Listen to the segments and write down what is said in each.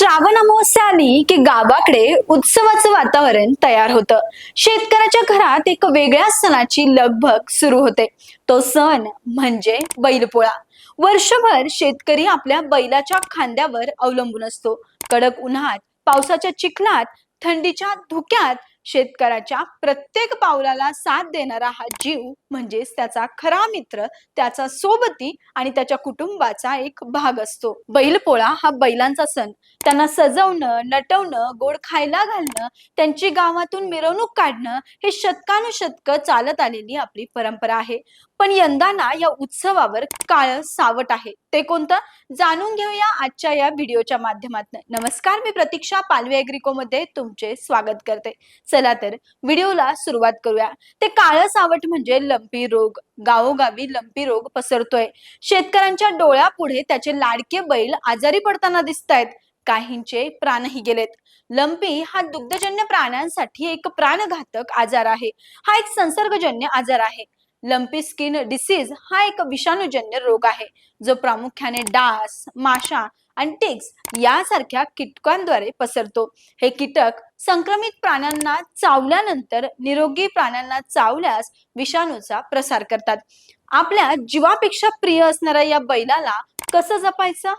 श्रावण अमावस्या आली की गावाकडे उत्सवाचं वातावरण तयार होतं. शेतकऱ्याच्या घरात एक वेगळ्या सणाची लगभग सुरू होते. तो सण म्हणजे बैलपोळा. वर्षभर शेतकरी आपल्या बैलाच्या खांद्यावर अवलंबून असतो. कडक उन्हात पावसाच्या चिखलात थंडीच्या धुक्यात शेतकऱ्याच्या प्रत्येक पावलाला साथ देणारा हा जीव म्हणजेच त्याचा खरा मित्र त्याचा सोबती आणि त्याच्या कुटुंबाचा एक भाग असतो. बैलपोळा हा बैलांचा सण. त्यांना सजवणं नटवणं गोड खायला घालणं त्यांची गावातून मिरवणूक काढणं हे शतकानुशतक चालत आलेली आपली परंपरा आहे. पण यंदा ना या उत्सवावर काळ सावट आहे. ते कोणतं? जाणून घेऊया आजच्या या व्हिडिओच्या माध्यमातून. नमस्कार मी प्रतीक्षा पालवे अॅग्रिको मध्ये तुमचे स्वागत करते. चला तर व्हिडिओला सुरुवात करूया. ते काळ सावट म्हणजे लंपी रोग गावोगावी लंपी रोग पसरतोय. शेतकऱ्यांच्या डोळ्यापुढे त्याचे लाडके बैल आजारी पडताना दिसत आहेत काहींचे प्राणही गेलेत. लंपी हा दुग्धजन्य प्राण्यांसाठी एक प्राणघातक आजार आहे. हा एक संसर्गजन्य आजार आहे. लंपी स्किन डिसीज हा एक विषाणूजन्य रोग आहे. जो प्रामुख्याने डास माशा आणि टिक्स यासारख्या कीटकांद्वारे पसरतो. हे कीटक संक्रमित प्राण्यांना चावल्यानंतर निरोगी प्राण्यांना चावल्यास विषाणूचा प्रसार करतात. आपल्या जीवापेक्षा प्रिय असणाऱ्या या बैलाला कसं जपायचं?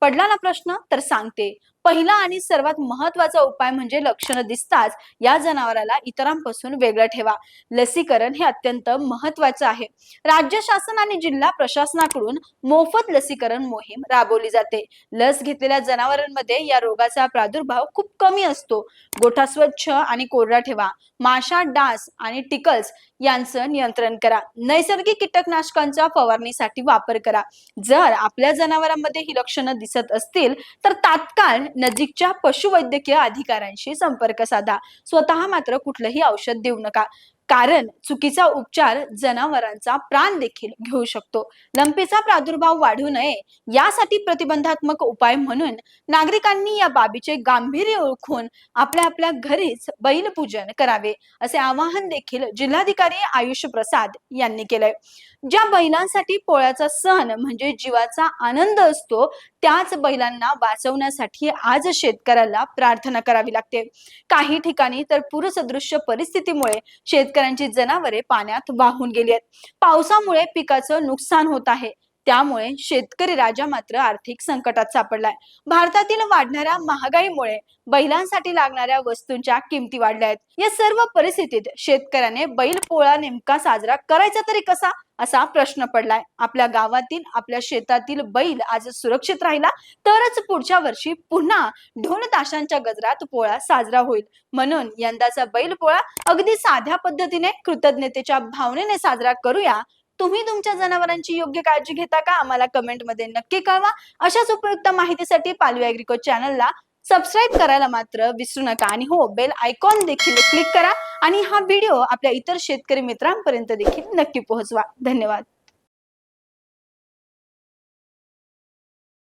पडला ना प्रश्न? तर सांगते. पहिला आणि सर्वात महत्त्वाचा उपाय म्हणजे लक्षणं दिसताच या जनावराला इतरांपासून वेगळं ठेवा. लसीकरण हे अत्यंत महत्वाचं आहे. राज्य शासन आणि जिल्हा प्रशासनाकडून मोफत लसीकरण मोहीम राबवली जाते. लस घेतलेल्या जनावरांमध्ये या रोगाचा प्रादुर्भाव खूप कमी असतो. गोठा स्वच्छ आणि कोरडा ठेवा. माशा डास आणि टिकल्स यांचं नियंत्रण करा. नैसर्गिक कीटकनाशकांचा फवारणीसाठी वापर करा. जर आपल्या जनावरांमध्ये ही लक्षणं दिसत असतील तर तात्काळ नजीकच्या पशुवैद्यकीय अधिकाऱ्यांशी संपर्क साधा. स्वतः मात्र कुठलंही औषध देऊ नका. कारण चुकीचा उपचार जनावरांचा प्राण देखील घेऊ शकतो. लंपीचा प्रादुर्भाव वाढू नये यासाठी प्रतिबंधात्मक उपाय म्हणून नागरिकांनी या बाबीचे गांभीर्य ओळखून आपल्या आपल्या घरीच बैलपूजन करावे असे आवाहन देखील जिल्हाधिकारी आयुष प्रसाद यांनी केलंय. ज्या बैलांसाठी पोळ्याचा सण म्हणजे जीवाचा आनंद असतो त्याच बैलांना वाचवण्यासाठी आज शेतकऱ्याला प्रार्थना करावी लागते. काही ठिकाणी तर पूरसदृश्य परिस्थितीमुळे शेतकऱ्यांची जनावरे पाण्यात वाहून गेली आहेत. पावसामुळे पिकाचं नुकसान होत आहे. त्यामुळे शेतकरी राजा मात्र आर्थिक संकटात सापडलाय. भारतातील वाढणाऱ्या महागाईमुळे बैलांसाठी लागणाऱ्या वस्तूंच्या किमती वाढल्या आहेत. या सर्व परिस्थितीत शेतकऱ्याने बैल पोळा नेमका साजरा करायचा तरी कसा? असा प्रश्न पडलाय. आपल्या गावातील आपल्या शेतातील बैल आज सुरक्षित राहिला तरच पुढच्या वर्षी पुन्हा ढोल ताशांच्या गजरात पोळा साजरा होईल. म्हणून यंदाचा बैल पोळा अगदी साध्या पद्धतीने कृतज्ञतेच्या भावनेने साजरा करूया तुम्ही तुमच्या जनावरांची योग्य काळजी घेता का? आम्हाला कमेंटमध्ये नक्की कळवा. अशाच उपयुक्त माहितीसाठी पालवी अॅग्रिको चॅनलला सबस्क्राईब करायला मात्र विसरू नका. आणि हो बेल आयकॉन देखील क्लिक करा. आणि हा व्हिडिओ आपल्या इतर शेतकरी मित्रांपर्यंत देखील नक्की पोहोचवा. धन्यवाद.